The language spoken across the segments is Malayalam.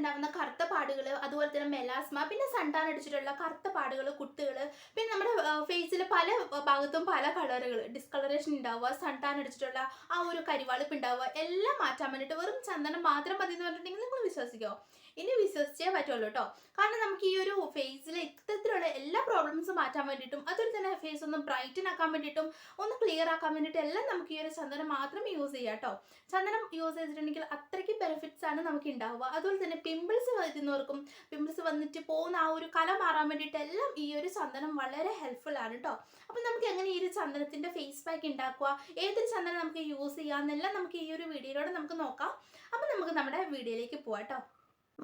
ഉണ്ടാകുന്ന കറുത്ത പാടുകൾ അതുപോലെ തന്നെ മെലാസ്മ പിന്നെ സണ്ടാൻ അടിച്ചിട്ടുള്ള കറുത്ത പാടുകൾ കുത്തുകൾ പിന്നെ നമ്മുടെ ഫേസിൽ പല ഭാഗത്തും പല കളറുകൾ ഡിസ്കളറേഷൻ ഉണ്ടാവുക സണ്ടാൻ അടിച്ചിട്ടുള്ള ആ ഒരു കരിവാളിപ്പ് ഉണ്ടാവുക എല്ലാം മാറ്റാൻ വേണ്ടിയിട്ട് വെറും ചന്ദനം മാത്രം മതി എന്ന് പറഞ്ഞിട്ടുണ്ടെങ്കിൽ നിങ്ങൾ വിശ്വസിക്കുമോ ഇനി വിശ്വസിച്ചേ പറ്റുള്ളൂ കേട്ടോ കാരണം നമുക്ക് ഈ ഒരു ഫേസിൽ ഇത്തരത്തിലുള്ള എല്ലാ പ്രോബ്ലംസും മാറ്റാൻ വേണ്ടിയിട്ടും അതുപോലെ തന്നെ ഫേസ് ഒന്ന് ബ്രൈറ്റൻ ആക്കാൻ വേണ്ടിയിട്ടും ഒന്ന് ക്ലിയർ ആക്കാൻ വേണ്ടിയിട്ടും എല്ലാം നമുക്ക് ഈ ഒരു ചന്ദനം മാത്രം യൂസ് ചെയ്യാം കേട്ടോ ചന്ദനം യൂസ് ചെയ്തിട്ടുണ്ടെങ്കിൽ അത്രയ്ക്ക് ബെനിഫിറ്റ്സ് ആണ് നമുക്ക് ഉണ്ടാവുക അതുപോലെ തന്നെ പിമ്പിൾസ് വരുന്നവർക്കും പിമ്പിൾസ് വന്നിട്ട് പോകുന്ന ആ ഒരു കല മാറാൻ വേണ്ടിയിട്ട് എല്ലാം ഈ ഒരു ചന്ദനം വളരെ ഹെൽപ്ഫുൾ ആണ് കേട്ടോ അപ്പം നമുക്ക് എങ്ങനെ ഈ ഒരു ചന്ദനത്തിന്റെ ഫേസ് പാക്ക് ഉണ്ടാക്കുക ഏതൊരു ചന്ദനം നമുക്ക് യൂസ് ചെയ്യാം എന്നെല്ലാം നമുക്ക് ഈ ഒരു വീഡിയോയിലൂടെ നമുക്ക് നോക്കാം. അപ്പം നമുക്ക് നമ്മുടെ വീഡിയോയിലേക്ക് പോവാം കേട്ടോ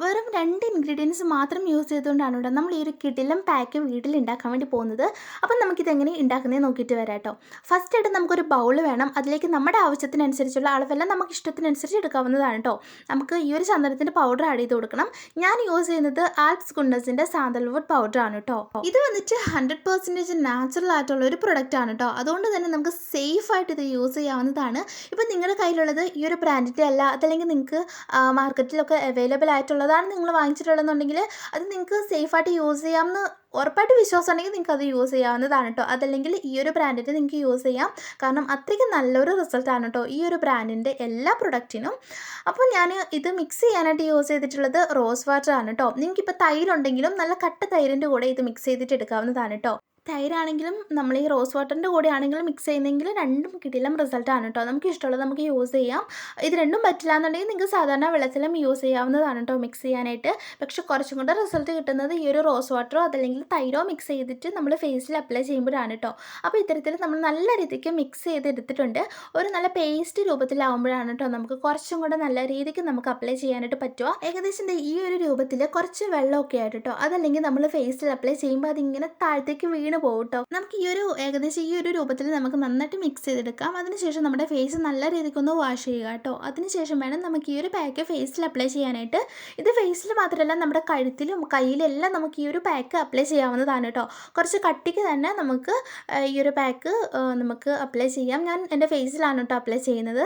വെറും രണ്ട് ഇൻഗ്രീഡിയൻസ് മാത്രം യൂസ് ചെയ്തുകൊണ്ടാണ് കേട്ടോ നമ്മൾ ഈ ഒരു കിടിലം പാക്ക് വീട്ടിൽ ഉണ്ടാക്കാൻ വേണ്ടി പോകുന്നത്. അപ്പം നമുക്കിത് എങ്ങനെ ഉണ്ടാക്കുന്നത് നോക്കിയിട്ട് വരാം കേട്ടോ ഫസ്റ്റ് ആയിട്ട് നമുക്കൊരു ബൗൾ വേണം. അതിലേക്ക് നമ്മുടെ ആവശ്യത്തിനനുസരിച്ചുള്ള അളവെല്ലാം നമുക്ക് ഇഷ്ടത്തിനനുസരിച്ച് എടുക്കാവുന്നതാണ് കേട്ടോ നമുക്ക് ഈ ഒരു ചന്ദനത്തിന്റെ പൗഡർ ആഡ് ചെയ്ത് കൊടുക്കണം. ഞാൻ യൂസ് ചെയ്യുന്നത് ആൽപ്സ് ഗുണ്ടസിന്റെ സാന്തൽവുഡ് പൗഡർ ആണ് കേട്ടോ ഇത് വന്നിട്ട് ഹൺഡ്രഡ് പെർസെന്റേജ് നാച്ചുറൽ ആയിട്ടുള്ള ഒരു പ്രൊഡക്റ്റ് ആണ് കേട്ടോ അതുകൊണ്ട് തന്നെ നമുക്ക് സേഫ് ആയിട്ട് ഇത് യൂസ് ചെയ്യാവുന്നതാണ്. ഇപ്പം നിങ്ങളുടെ കയ്യിലുള്ളത് ഈ ഒരു ബ്രാൻഡിന്റെ അല്ല അതല്ലെങ്കിൽ നിങ്ങൾക്ക് മാർക്കറ്റിലൊക്കെ അവൈലബിൾ ആയിട്ടുള്ളതാണ് നിങ്ങൾ വാങ്ങിച്ചിട്ടുള്ളതെന്നുണ്ടെങ്കിൽ അത് നിങ്ങൾക്ക് സേഫായിട്ട് യൂസ് ചെയ്യാമെന്ന് ഉറപ്പായിട്ട് വിശ്വാസം ഉണ്ടെങ്കിൽ നിങ്ങൾക്ക് അത് യൂസ് ചെയ്യാവുന്നതാണ് കേട്ടോ അതല്ലെങ്കിൽ ഈ ഒരു ബ്രാൻഡിന്റെ നിങ്ങൾക്ക് യൂസ് ചെയ്യാം. കാരണം അത്രയ്ക്ക് നല്ലൊരു റിസൾട്ടാണ് കേട്ടോ ഈ ഒരു ബ്രാൻഡിന്റെ എല്ലാ പ്രൊഡക്റ്റിനും അപ്പോൾ ഞാൻ ഇത് മിക്സ് ചെയ്യാനായിട്ട് യൂസ് ചെയ്തിട്ടുള്ളത് റോസ് വാട്ടർ ആണ് കേട്ടോ നിങ്ങൾക്കിപ്പോൾ തൈരുണ്ടെങ്കിലും നല്ല കട്ട തൈരിന്റെ കൂടെ ഇത് മിക്സ് ചെയ്തിട്ട് എടുക്കാവുന്നതാണ് കേട്ടോ തൈരാണെങ്കിലും നമ്മൾ ഈ റോസ് വാട്ടറിന്റെ കൂടെ ആണെങ്കിലും മിക്സ് ചെയ്യുന്നെങ്കിൽ രണ്ടും കിട്ടിയില്ല. റിസൾട്ടാണ് കേട്ടോ നമുക്ക് ഇഷ്ടമുള്ളത് നമുക്ക് യൂസ് ചെയ്യാം. ഇത് രണ്ടും പറ്റില്ല എന്നുണ്ടെങ്കിൽ നിങ്ങൾക്ക് സാധാരണ വെള്ളത്തിലും യൂസ് ചെയ്യാവുന്നതാണ് കേട്ടോ മിക്സ് ചെയ്യാനായിട്ട്. പക്ഷെ കുറച്ചും കൂടെ റിസൾട്ട് കിട്ടുന്നത് ഈ ഒരു റോസ് വാട്ടറോ അതല്ലെങ്കിൽ തൈരോ മിക്സ് ചെയ്തിട്ട് നമ്മൾ ഫേസിൽ അപ്ലൈ ചെയ്യുമ്പോഴാണ് കേട്ടോ അപ്പോൾ ഇത്തരത്തിൽ നമ്മൾ നല്ല രീതിക്ക് മിക്സ് ചെയ്തെടുത്തിട്ടുണ്ട്. ഒരു നല്ല പേസ്റ്റ് രൂപത്തിലാവുമ്പോഴാണ് കേട്ടോ നമുക്ക് കുറച്ചും കൂടെ നല്ല രീതിക്ക് നമുക്ക് അപ്ലൈ ചെയ്യാനായിട്ട് പറ്റുക. ഏകദേശം ഈ ഒരു രൂപത്തിൽ കുറച്ച് വെള്ളമൊക്കെ ആയിട്ട് കേട്ടോ അതല്ലെങ്കിൽ നമ്മൾ ഫേസിൽ അപ്ലൈ ചെയ്യുമ്പോൾ അതിങ്ങനെ താഴത്തേക്ക് വീണ് പോകും പോകട്ടോ. നമുക്ക് ഈ ഒരു ഏകദേശം ഈ ഒരു രൂപത്തിൽ നമുക്ക് നന്നായിട്ട് മിക്സ് ചെയ്തെടുക്കാം. അതിനുശേഷം നമ്മുടെ ഫേസ് നല്ല രീതിക്കൊന്ന് വാഷ് ചെയ്യുക കേട്ടോ. അതിനുശേഷം വേണം നമുക്ക് ഈ ഒരു പാക്ക് ഫേസിൽ അപ്ലൈ ചെയ്യാനായിട്ട്. ഇത് ഫേസിൽ മാത്രമല്ല നമ്മുടെ കഴുത്തിലും കയ്യിലെല്ലാം നമുക്ക് ഈ ഒരു പാക്ക് അപ്ലൈ ചെയ്യാവുന്നതാണ് കേട്ടോ. കുറച്ച് കട്ടിക്ക് തന്നെ നമുക്ക് ഈ ഒരു പാക്ക് നമുക്ക് അപ്ലൈ ചെയ്യാം. ഞാൻ എന്റെ ഫേസിലാണ് കേട്ടോ അപ്ലൈ ചെയ്യുന്നത്.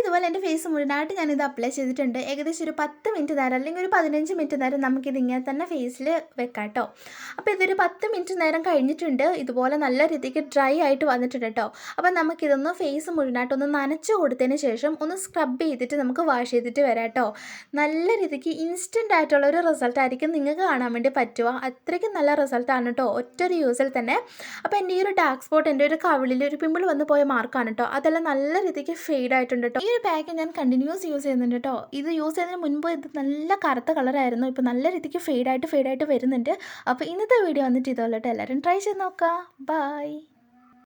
ഇതുപോലെ എന്റെ ഫേസ് മുഴുവനായിട്ട് ഞാനിത് അപ്ലൈ ചെയ്തിട്ടുണ്ട്. ഏകദേശം ഒരു പത്ത് മിനിറ്റ് നേരം അല്ലെങ്കിൽ ഒരു പതിനഞ്ച് മിനിറ്റ് നേരം നമുക്കിത് ഇങ്ങനെ തന്നെ ഫേസിൽ വെക്കാം കേട്ടോ അപ്പോൾ ഇതൊരു പത്ത് മിനിറ്റ് നേരം കഴിഞ്ഞിട്ടുണ്ട്. ഇതുപോലെ നല്ല രീതിക്ക് ഡ്രൈ ആയിട്ട് വന്നിട്ടുണ്ട് കേട്ടോ അപ്പോൾ നമുക്കിതൊന്ന് ഫേസ് മുഴുവനായിട്ട് ഒന്ന് നനച്ച് കൊടുത്തതിന് ശേഷം ഒന്ന് സ്ക്രബ് ചെയ്തിട്ട് നമുക്ക് വാഷ് ചെയ്തിട്ട് വരാം കേട്ടോ നല്ല രീതിക്ക് ഇൻസ്റ്റന്റ് ആയിട്ടുള്ള ഒരു റിസൾട്ട് ആയിരിക്കും നിങ്ങൾക്ക് കാണാൻ വേണ്ടി പറ്റുക. അത്രയ്ക്കും നല്ല റിസൾട്ടാണ് കേട്ടോ ഒറ്റ ഒരു യൂസിൽ തന്നെ. അപ്പോൾ എന്റെ ഈ ഒരു ഡാർക്ക് സ്പോട്ട് എന്റെ ഒരു കവിളിൽ ഒരു പിമ്പിൾ വന്ന് പോയ മാർക്കാണ് കേട്ടോ അതെല്ലാം നല്ല രീതിക്ക് ഫെയ്ഡ് ആയിട്ടുണ്ട് കേട്ടോ ഈ ഒരു പാക്ക് ഞാൻ കണ്ടിന്യൂസ് യൂസ് ചെയ്യുന്നുണ്ട് കേട്ടോ. ഇത് യൂസ് ചെയ്യുന്നതിന് മുൻപ് ഇത് നല്ല കറുത്ത കളറായിരുന്നു. ഇപ്പോൾ നല്ല രീതിക്ക് ഫെയ്ഡായിട്ട് ഫെയ്ഡായിട്ട് വരുന്നുണ്ട്. അപ്പോൾ ഇന്നത്തെ വീഡിയോ വന്നിട്ട് ഇതുപോലെ എല്ലാവരും ട്രൈ ചെയ്ത് നോക്കാം. ബൈ.